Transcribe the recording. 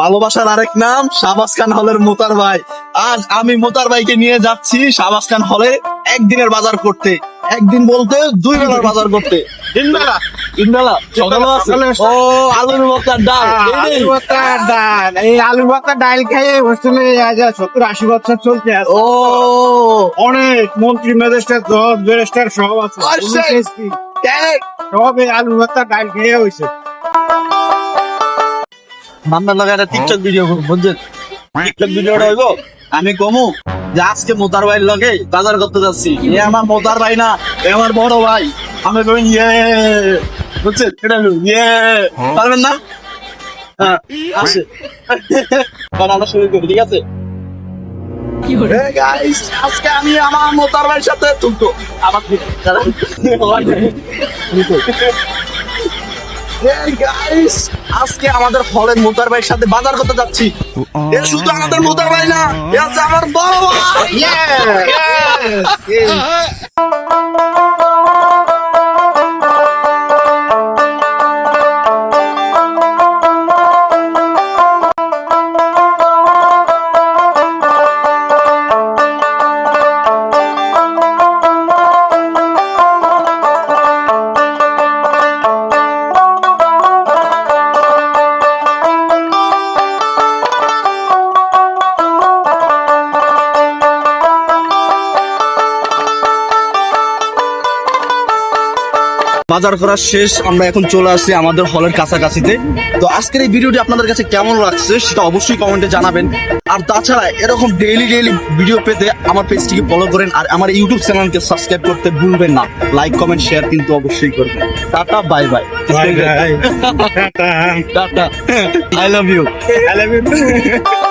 ভালোবাসার আরেক নাম শাহবাজ খান হলের মোতার ভাই। আজ আমি মোতার ভাইকে নিয়ে যাচ্ছি শাহবাজ খান হলে একদিনের বাজার করতে। একদিন বলতে দুই বেলার বাজার করতে। ইন্দালা ইন্দালা সকালে আছে। সকালে আছে। ও আলুর ভর্তার ডাল। এই ভর্তার ডাল। এই আলু ভর্তার ডাল খেয়ে হোস্টেলে সত্তর আশি বছর চলতে আছে। ও। অনেক মন্ত্রী ম্যাজিস্ট্রেট জজ ব্যারিস্টার সব আছে। সব আলু ভর্তার ডাল খেয়ে হয়েছে। মামলা লাগা একটা টিকটক ভিডিও করব বুঝছেন টিকটক ভিডিওটা হইব আমি কমু যে আজকে মোতার ভাইয়ের লগে বাজার করতে যাচ্ছি। এ আমার মোতার ভাই না এ আমার বড় ভাই। আমি কই ইয়ে বুঝছেন এটা ইয়ে পারবেন না? হ্যাঁ আসে। বানানো শুরু করি ঠিক আছে? আজকে আমি আমার মোতার ভাইয়ের সাথে তুলতো আমার Hey guys, আজকে আমাদের হলের মুদার ভাইয়ের সাথে বাজার করতে যাচ্ছি। এ শুধু আমাদের মুদার ভাই না এ আছে আমার বড় ভাই। বাজার করা শেষ আমরা এখন চলে আসছি আমাদের হলের কাছাকাছিতে। তো আজকের এই ভিডিওটি আপনাদের কাছে কেমন লাগছে সেটা অবশ্যই কমেন্টে জানাবেন। আর তাছাড়া এরকম ডেইলি ডেইলি ভিডিও পেতে আমার পেজটিকে ফলো করেন আর আমার ইউটিউব চ্যানেলকে সাবস্ক্রাইব করতে ভুলবেন না। লাইক কমেন্ট শেয়ার কিন্তু অবশ্যই করবেন। Tata bye bye bye. Tata. I love you I love you.